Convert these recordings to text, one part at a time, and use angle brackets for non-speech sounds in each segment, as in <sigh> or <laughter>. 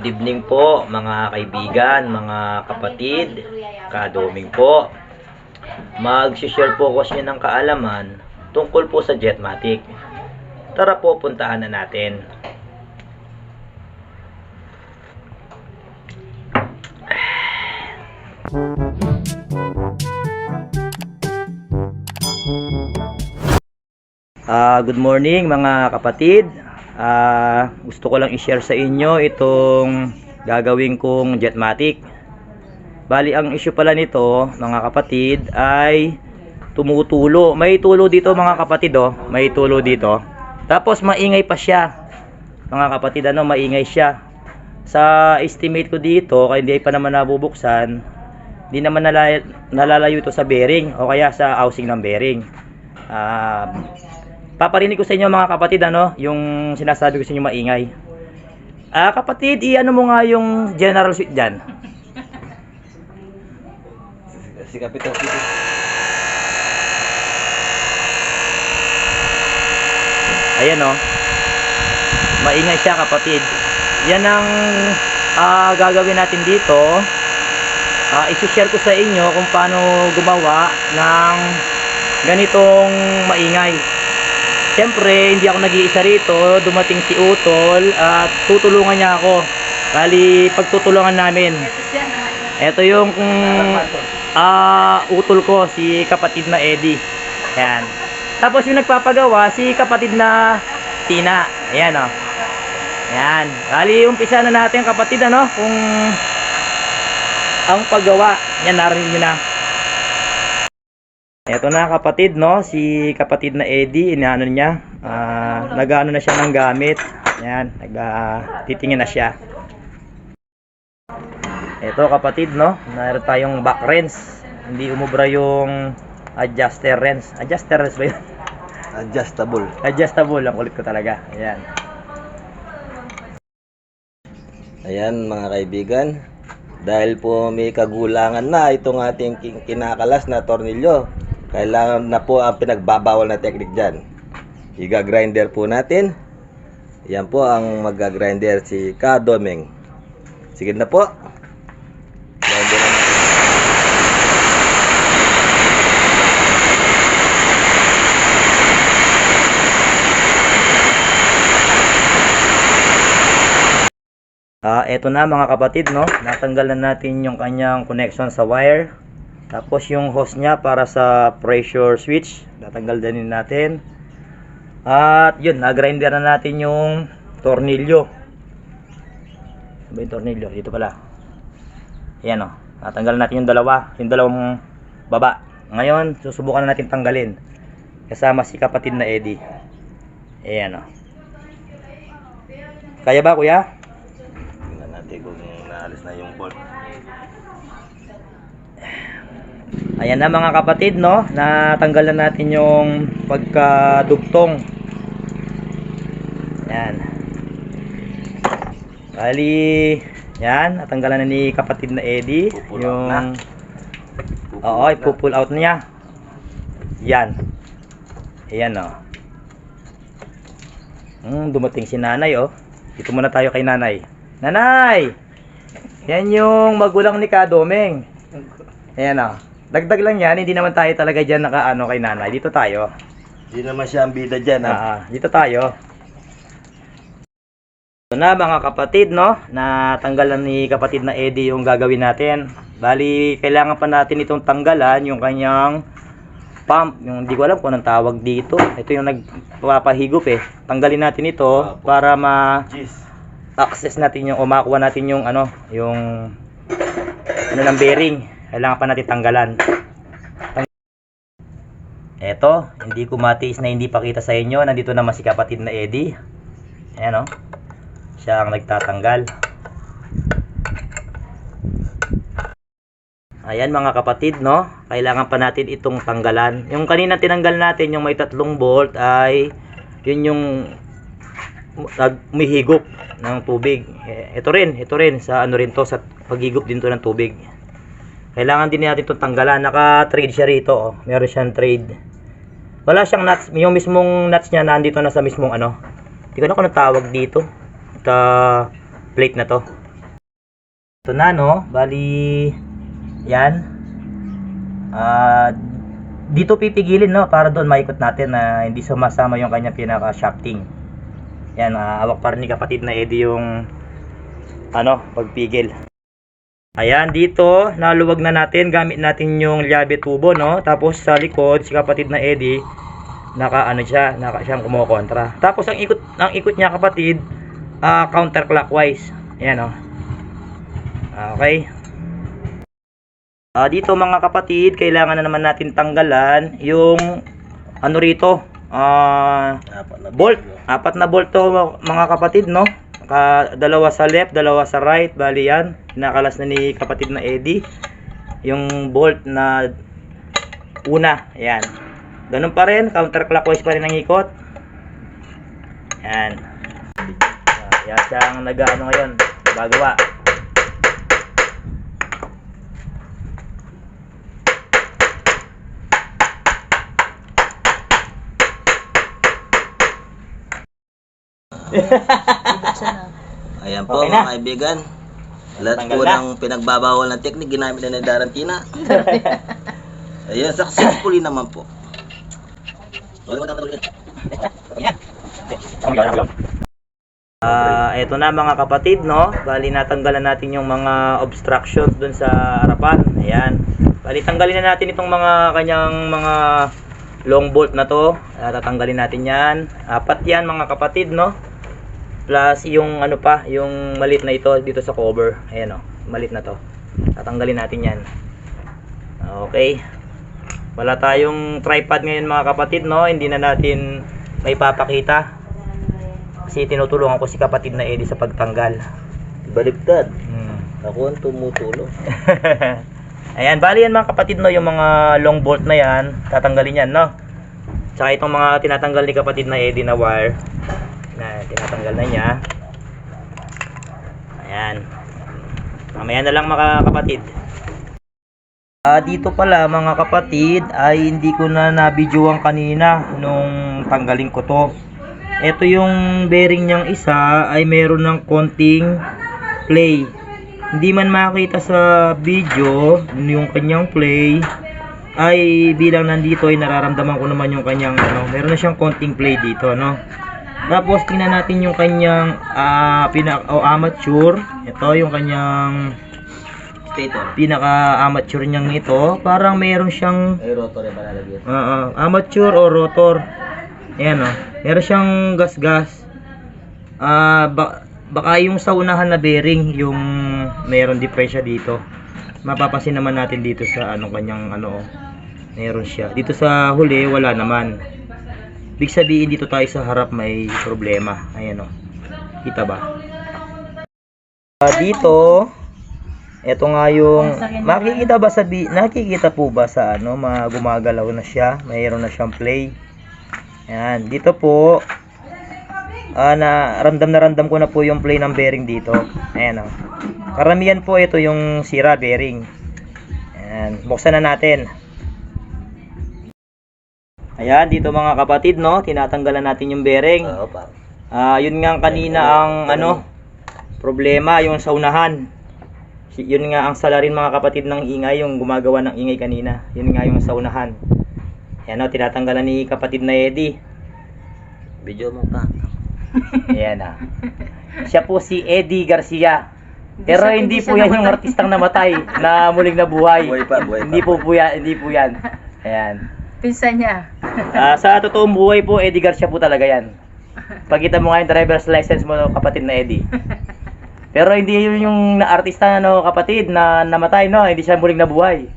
Good evening po mga kaibigan, mga kapatid, kadoming po. Mag-share po ko sa ng kaalaman tungkol po sa Jetmatic. Tara po, puntahan na natin. Ah, good morning mga kapatid. Ah, gusto ko lang i-share sa inyo itong gagawin kong Jetmatic. Bali ang issue pala nito, mga kapatid, ay tumutulo. May tulo dito mga kapatid oh, may tulo dito. Tapos maingay pa siya. Mga kapatid, ano, maingay siya. Sa estimate ko dito, kaya hindi pa naman nabubuksan, hindi naman nalalayo, nalalayo ito sa bearing o kaya sa housing ng bearing. Ah, paparinig ko sa inyo mga kapatid ano, yung sinasabi ko sa inyo maingay. Ah, kapatid, i-ano mo nga yung general suite diyan. Si Kapitan. Ayan oh. Maingay siya kapatid. Yan ang ah, gagawin natin dito. Ah, i-share ko sa inyo kung paano gumawa ng ganitong maingay. Siyempre, hindi ako nag-iisa rito. Dumating si Utol at tutulungan niya ako. Bali, pagtutulungan namin. Ito yung ah utol ko, si kapatid na Eddie. Ayan. Tapos yung nagpapagawa, si kapatid na Tina. Ayan o. Oh. Ayan. Bali, umpisa na natin kapatid ano, kung ang paggawa. Yan, narinig nyo na. Ito na kapatid, no? Si kapatid na Eddie, inaano niya. ah nag-ano na siya ng gamit. Ayan, nag titingin na siya. Ito kapatid, no? Meron tayong back wrench. Hindi umubra yung adjuster wrench. Adjuster wrench ba yun? Adjustable. Adjustable, ang kulit ko talaga. Ayan. Ayan mga kaibigan. Dahil po may kagulangan na itong ating kin- kinakalas na tornilyo. Kailangan na po ang pinagbabawal na technique dyan. Iga-grinder po natin. Yan po ang mag-grinder si Kadomeng. Sige na po. Ah, eto na mga kapatid, no? Natanggal na natin yung kanyang connection sa wire. Tapos yung hose niya para sa pressure switch, natanggal din natin. At yun, na-grinder na natin yung tornilyo. Ano ba yung tornilyo? Dito pala. Ayan o. Natanggal natin yung dalawa. Yung dalawang baba. Ngayon, susubukan na natin tanggalin. Kasama si kapatid na Eddie. Ayan o. Kaya ba kuya? Tingnan natin kung naalis na yung bolt. Ayan na mga kapatid, no? Natanggal na natin yung pagkadugtong. Yan. Bali, yan. Natanggalan na ni kapatid na Eddie. Out yung... na. Oo, ipupull out niya. Yan. Ayan, no? Hmm, dumating si nanay, oh. Dito muna tayo kay nanay. Nanay! Yan yung magulang ni Kadomeng. Ayan, oh. Dagdag lang yan, hindi naman tayo talaga dyan nakaano kay nanay. Dito tayo. Hindi naman siya ang bida dyan. ha? Ah, dito tayo. Ito na mga kapatid, no? Natanggalan ni kapatid na Eddie yung gagawin natin. Bali, kailangan pa natin itong tanggalan yung kanyang pump. Yung hindi ko alam kung anong tawag dito. Ito yung nagpapahigop eh. Tanggalin natin ito para ma-access Jeez. natin yung, o makuha natin yung ano, yung ano ng bearing. Kailangan pa natin tanggalan. Tang- Eto, hindi ko matiis na hindi pakita sa inyo. Nandito naman si kapatid na Eddie. Ayan o. Siya ang nagtatanggal. Ayan mga kapatid, no? Kailangan pa natin itong tanggalan. Yung kanina tinanggal natin, yung may tatlong bolt ay yun yung nagmihigop ng tubig. Eh, Ito rin, ito rin sa ano rin to sa paghigop din to ng tubig. Kailangan din natin itong tanggalan. Naka-trade siya rito, oh. Meron siyang trade. Wala siyang nuts, yung mismong nuts niya nandito na sa mismong ano. Hindi ko na kung anong tawag dito. Ito plate na to. Ito na no, bali yan. Ah, dito pipigilin no para doon maikot natin na hindi sumasama yung kanyang pinaka shafting. Yan, ah, awak pa rin ni kapatid na Eddie yung ano, pagpigil. Ayan, dito, naluwag na natin. Gamit natin yung llave tubo, no? Tapos sa likod, si kapatid na Eddie, naka ano siya, naka siyang kumokontra. Tapos ang ikot, ang ikot niya kapatid, ah, counterclockwise. Ayan, oh. Ah, Okay. Ah, dito mga kapatid, kailangan na naman natin tanggalan yung ano rito, ah, Apat na bolt. Apat na bolt to mga kapatid, no? Ka, dalawa sa left, dalawa sa right, bali yan. Nakalas na ni kapatid na Eddie. Yung bolt na una, ayan. Ganun pa rin, counterclockwise pa rin ang ikot. Yan. Ah, yan siya ang nag-ano ngayon, gagawa. <laughs> Ayan po Okay na. mga kaibigan. Lahat po na. ng pinagbabawal na technique ginamit na ni Darantina. <laughs> Ayan, successfully naman po. Ah, eto na mga kapatid, no? Bali natanggalan natin yung mga obstructions dun sa harapan. Ayan. Bali tanggalin na natin itong mga kanyang mga long bolt na to. Ah, tatanggalin natin 'yan. Apat 'yan mga kapatid, no? Plus yung ano pa, yung malit na ito dito sa cover. Ayan oh, malit na to. Tatanggalin natin 'yan. Okay. Wala tayong tripod ngayon mga kapatid, no? Hindi na natin may papakita kasi tinutulungan ko si kapatid na Eddie sa pagtanggal. Baliktad. Hmm. Ako ang tumutulong. <laughs> Ayan, bali yan mga kapatid no, yung mga long bolt na yan, tatanggalin yan, no? Tsaka itong mga tinatanggal ni kapatid na Eddie na wire, na tinatanggal na niya. Ayan. Mamaya na lang mga kapatid. Ah, dito pala mga kapatid ay hindi ko na nabidyoan kanina nung tanggalin ko to. Ito yung bearing niyang isa ay meron ng konting play. Hindi man makita sa video yung kanyang play ay bilang nandito ay nararamdaman ko naman yung kanyang ano, meron na siyang konting play dito, no. Tapos tingnan natin yung kanyang ah pina o amateur. Ito yung kanyang Stator. pinaka amateur niyang ito. Parang meron siyang Ay, rotor yung malalagyan. Oo, amateur o rotor. Ayan o. Meron siyang gas-gas. Ah, ba- baka yung sa unahan na bearing, yung meron diferensya dito. Mapapansin naman natin dito sa ano kanyang ano. oh. Meron siya. Dito sa huli, wala naman. Big sabihin dito tayo sa harap may problema. Ayan o. Kita ba? Ah, dito, ito nga yung makikita ba sa nakikita po ba sa ano, mga gumagalaw na siya, mayroon na siyang play. Yan, dito po ah na ramdam na ramdam ko na po yung play ng bearing dito. Ayan oh. Karamihan po ito yung sira bearing. Ayan, buksan na natin. Ayan, dito mga kapatid, no, tinatanggalan natin yung bearing. Oo, pa. Ah, yun nga ang kanina ang ano, problema yung sa unahan. Si- Yun nga ang salarin mga kapatid ng ingay, yung gumagawa ng ingay kanina. Yun nga yung sa unahan. Yan o, tinatanggalan ni kapatid na Eddie. Video mo pa. <laughs> Ayan na. Siya po si Eddie Garcia. Pero hindi po yan yung artistang namatay na muling nabuhay. Buhay pa, buhay pa. Hindi po po yan, hindi po yan. Ayan. Pinsan niya. Ah, sa totoong buhay po, Eddie Garcia po talaga yan. Pagkita mo nga yung driver's license mo, kapatid na Eddie. Pero hindi yun yung na-artista no, kapatid na namatay, no? Hindi siya muling nabuhay.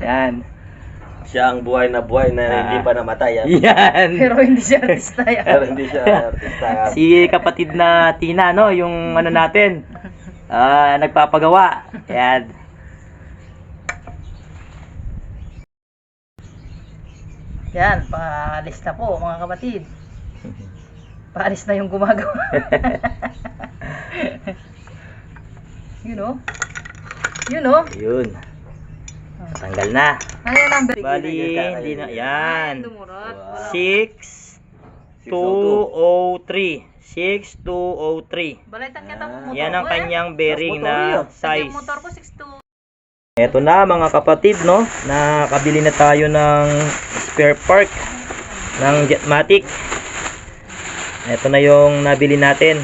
Yan. Siya ang buhay na buhay na Ah. hindi pa namatay. ah. Yan. Pero hindi siya artista <laughs> Pero yan. hindi siya artista. si kapatid na Tina, no? Yung ano natin. Ah, nagpapagawa. Yan. Yan, paalis na po mga kapatid. Paalis na yung gumagawa. <laughs> Yun o. Yun o. Yun. Tanggal na. Ayan ang Bali, hindi na. Yan. Dumurot. Wow. 6 203 6203. Balaitan kita mo motor Yan ang eh. kanyang bearing na size. motor ko 62. Ito na mga kapatid, no? Nakabili na tayo ng spare part ng Jetmatic. Ito na yung nabili natin.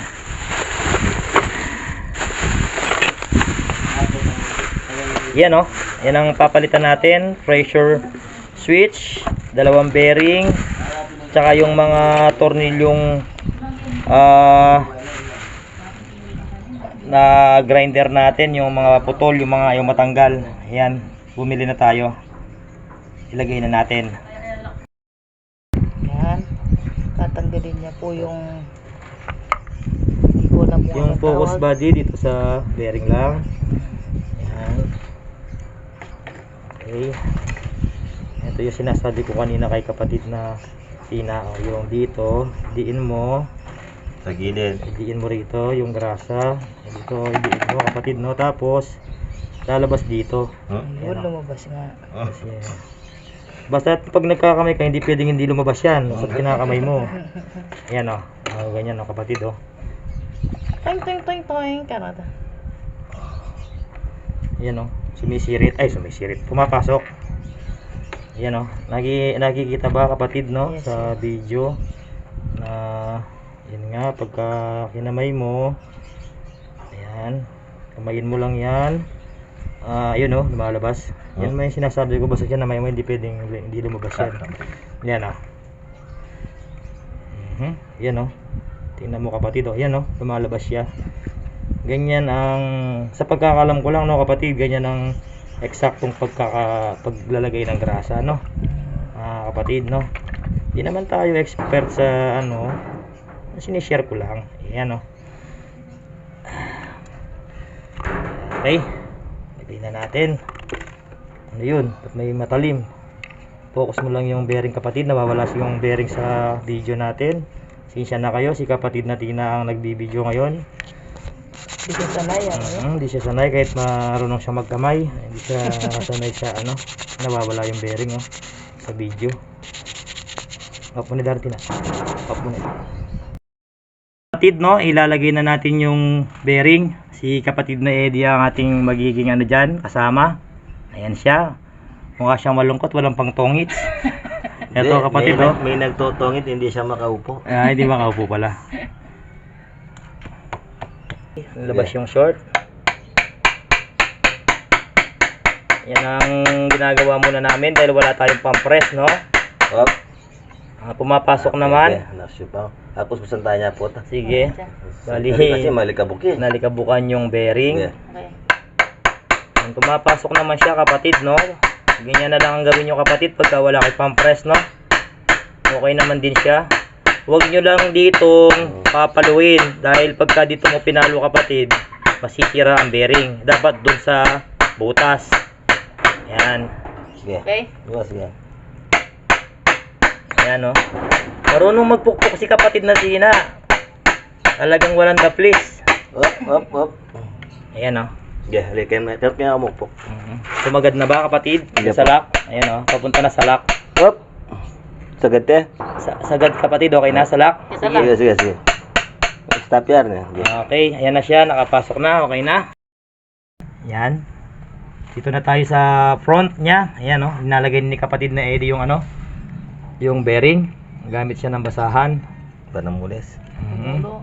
Yan, no? Yan ang papalitan natin. Pressure switch, dalawang bearing, tsaka yung mga tornilyong ah na grinder natin, yung mga putol, yung mga yung matanggal. Ayan, bumili na tayo. Ilagay na natin. Yan. Yung hindi ko na po Yung focus body dito sa bearing lang. Ayan. Okay. Ito yung sinasabi ko kanina kay kapatid na Tina. O, yung dito, diin mo. Sa gilid. Idiin mo rito yung grasa. Dito, idiin mo kapatid, no? Tapos, lalabas dito. Huh? Yun, lumabas nga. Kasi, basta pag nagkakamay ka, hindi pwedeng hindi lumabas yan. Sa kinakamay mo. Ayan o. Oh. ganyan o kapatid o. Toing, toing, toing, toing. Karata. Ayan o. Sumisirit. Ay, sumisirit. Pumapasok. Ayan o. Nagi, nakikita ba kapatid no? Yes, sa video na yun nga pagka kinamay mo ayan kamayin mo lang yan ah yun o lumalabas. Yan may sinasabi ko basta kinamay mo hindi pwedeng hindi lumabas yan yan o Mhm. yan o tingnan mo kapatid o yan o lumalabas siya. Ganyan ang sa pagkakalam ko lang no kapatid ganyan ang eksaktong pagkaka paglalagay ng grasa no? Ah kapatid no? Di naman tayo expert sa ano sinishare ko lang. Ayan o okay na natin ano yun Ba't may matalim focus mo lang yung bearing kapatid nawawala si yung bearing sa video natin sinsya na kayo si kapatid na Tina ang nagbibideo ngayon Hindi ko sanay eh. Mm, hindi siya sanay kahit marunong siya magkamay. Hindi siya <laughs> sanay sa ano, nawawala yung bearing oh, sa video. Up mo ni Darty na. Up mo na. Kapatid no, ilalagay na natin yung bearing. Si kapatid na Eddie ang ating magiging ano dyan, kasama. Ayan siya. Mukha siyang malungkot, walang pangtongit. Ito <laughs> kapatid may, oh. May nagtutungit, hindi siya makaupo. Ah, hindi makaupo pala. Labas yung short. Yan ang ginagawa muna namin dahil wala tayong pampress, no? Hop. Ah, pumapasok naman. Okay, nasyo pa. Tapos busan tayo niya po. Sige. Bali, Kasi malikabuki. nalikabukan yung bearing. Yeah. Okay. Yan, pumapasok naman siya, kapatid, no? Ganyan na lang ang gawin nyo, kapatid, pagka wala kay pampress, no? Okay naman din siya. Huwag nyo lang ditong papaluin dahil pagka dito mo pinalo, kapatid, masisira ang bearing. Dapat dun sa butas. Yan. Sige. Okay. Diba, sige. Ayan, no? Marunong magpukpuk si kapatid na Tina. Talagang walang daplis. Hop, hop, hop. Ayan, no? Sige, halikan mo. Help niya umukpo. Mhm. Sumagad na ba, kapatid? Hindi Sa lock. Ayan, no? Papunta na sa lock. Hop. Sagad te. Sa sagad, kapatid. Okay na sa lock? Lang. Sige, sige, sige. Stop yan. eh. Sige. Okay, ayan na siya, nakapasok na, okay na. Yan. Dito na tayo sa front niya. Ayan oh, inalagay ni kapatid na Eddie yung ano, yung bearing. Gamit siya ng basahan. Panamulis. Mhm. Ulo.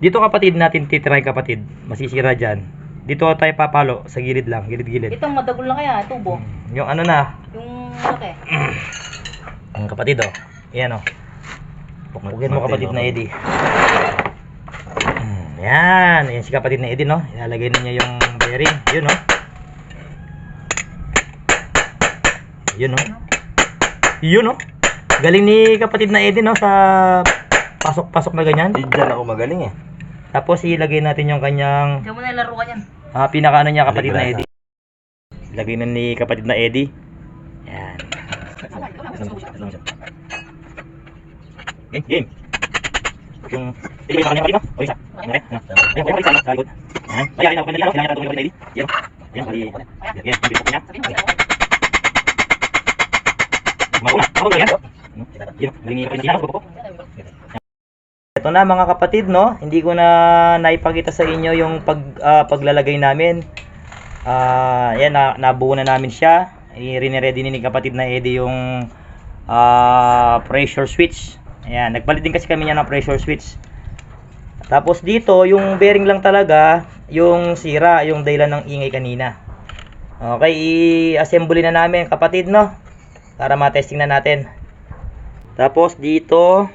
Dito kapatid natin titry kapatid, masisira diyan. Dito tayo papalo sa gilid lang, gilid-gilid. Itong madagol na kaya, tubo. Yung ano na, Yung laki. <clears throat> ang kapatid oh. Ayan oh. Pukpukin mo kapatid na Eddie. Mm, Yan, yan si kapatid na Eddie no. Ilalagay na niya yung bearing. Yun no. Yun no. Yun no. Galing ni kapatid na Eddie no sa pasok-pasok na ganyan. Di dyan ako magaling eh. Tapos ilagay natin yung kanyang Diyan mo na laro ka yan. ah, pinaka ano niya kapatid na. Eddie. Ilagay na ni kapatid na Eddie. Yan. Game, game. Yung ilagay sa kanya kapatid no. O isa. Okay. Ayun, ayun, isa sa likod. Yan. Ay, ay, ay, ay, ay, ay, ay, ay, Yan. Yan, bali. Yan, yan, yung bisok niya. Mauna. Ako yan. Yan, ni Ito na mga kapatid, no? Hindi ko na naipakita sa inyo yung pag, ah, paglalagay namin. Ah, yan, na, nabuo na namin siya. I-ready ni kapatid na Eddie yung ah, pressure switch. Ayan, nagpalit din kasi kami niya ng pressure switch. Tapos dito, yung bearing lang talaga, yung sira, yung dahilan ng ingay kanina. Okay, i-assembly na namin kapatid, no? Para matesting na natin. Tapos dito,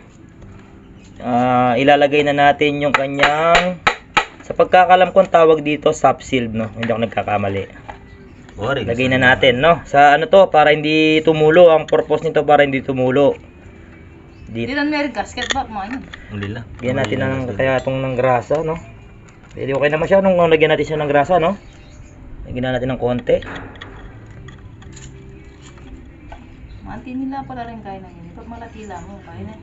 ah, ilalagay na natin yung kanyang sa pagkakalam ko ang tawag dito sub shield no hindi ako nagkakamali Boring. lagay na natin no sa ano to para hindi tumulo ang purpose nito para hindi tumulo Hindi dito lang meron gasket ba? Mga yun. Uli lang. lagyan natin ng kaya itong ng grasa no pwede okay naman siya nung lagyan natin siya ng grasa no lagyan na natin ng konti Manti nila pala rin kaya na yun. Pag malati lang mo, kaya na.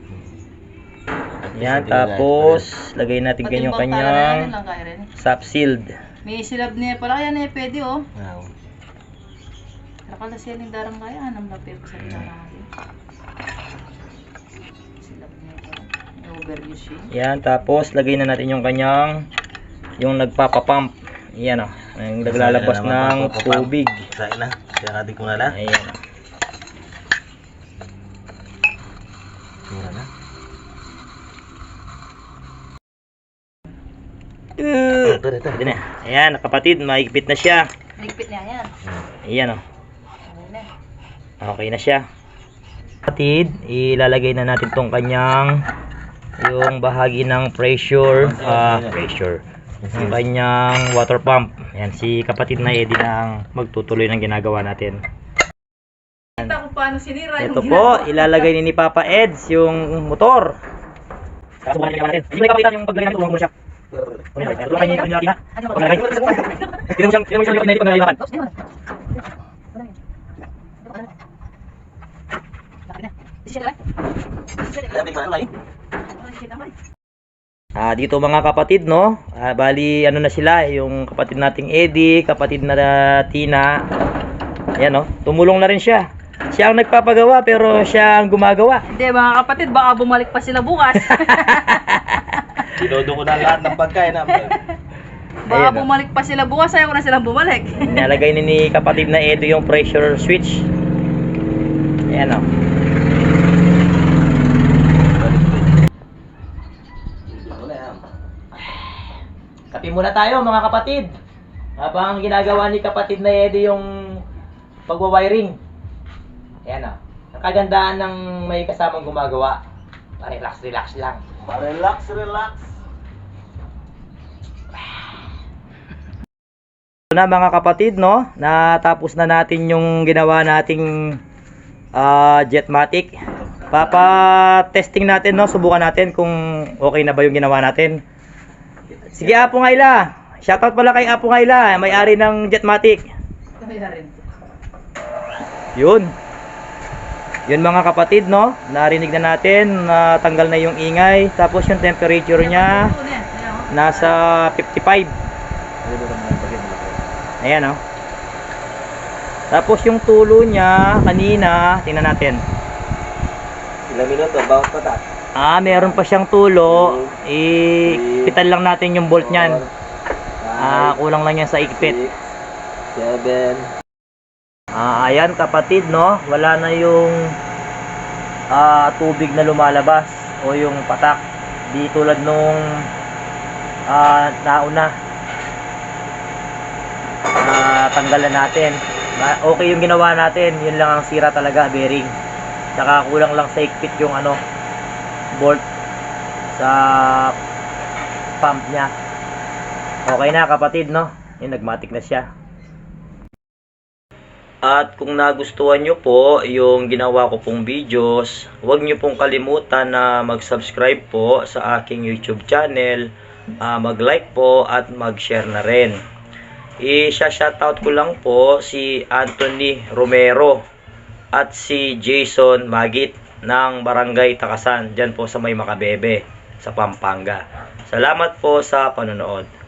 yan tapos lagay natin Pati yung na kanyang lang kaya rin. May silab niya pala kaya na eh, pwede oh. Wow. Nakala siya ng darang kaya, anam na pero sa darang kaya. Silab niya pala. Overuse yun. Yan, tapos lagay na natin yung kanyang yung nagpapapump. Yan o, yung naglalabas na ng tubig. Saan na? Kaya natin kung nala. Ayan. o. Mura na. Uh, Ito, ito. Pwede na. Ayan, kapatid, maigpit na siya. Ligpit niya yan. Ayan o, Okay na. okay na siya. Kapatid, ilalagay na natin tong kanyang yung bahagi ng pressure, ah, pressure. Yung kanyang water pump. Ayan, si kapatid na Eddie na ang magtutuloy ng ginagawa natin. Kita ko paano sinira Ito po, ilalagay ni ni Papa Eds yung motor. Saka subukan natin. Hindi ipakita yung paglagay natin, tulungan mo siya. Tulungan niya yung kanyang na. Paglagay. Tignan mo siyang, tignan mo siyang yung paglagay. Ah, dito mga kapatid, no? Ah, bali ano na sila, yung kapatid nating Eddie, kapatid na Tina. Ayan, no? Tumulong na rin siya. Siya ang nagpapagawa pero siya ang gumagawa. Hindi mga kapatid, baka bumalik pa sila bukas. <laughs> Sinodo ko na lahat ng pagkain namin. baka Ayan, oh. bumalik pa sila bukas, ayaw ko na silang bumalik. <laughs> Nalagay ni, ni kapatid na Edo yung pressure switch. Ayan o. Kape muna tayo mga kapatid. Habang ginagawa ni kapatid na Edo yung pagwa-wiring. Ayan o. Ang kagandaan ng may kasamang gumagawa. Relax, relax lang. Relax, relax. Ito na mga kapatid, no? Natapos na natin yung ginawa nating ah, Jetmatic. Papa testing natin, no? Subukan natin kung okay na ba yung ginawa natin. Sige, Apo Ngayla. Shoutout pala kay Apo Ngayla, may-ari ng Jetmatic. Kaya rin. Yun. Yun mga kapatid, no? Narinig na natin na uh, tanggal na yung ingay. Tapos yung temperature niya nasa 55. Ayan, no? Tapos yung tulo niya kanina, tingnan natin. Ilang minuto, bawat patat. Ah, meron pa siyang tulo. Mm-hmm. Ipitan lang natin yung bolt niyan. Ah, kulang lang yan sa ikpit. 7 Uh, ayan kapatid no, wala na yung uh, tubig na lumalabas o yung patak. Di tulad nung uh, nauna na uh, tanggalan natin. Okay yung ginawa natin, yun lang ang sira talaga bearing. Tsaka kulang lang sa ikpit yung ano bolt sa pump niya. Okay na kapatid no. Yung nagmatik na siya. At kung nagustuhan nyo po yung ginawa ko pong videos, huwag nyo pong kalimutan na mag-subscribe po sa aking YouTube channel, ah, mag-like po at mag-share na rin. I-shoutout ko lang po si Anthony Romero at si Jason Magit ng Barangay Takasan, dyan po sa may Makabebe, sa Pampanga. Salamat po sa panonood.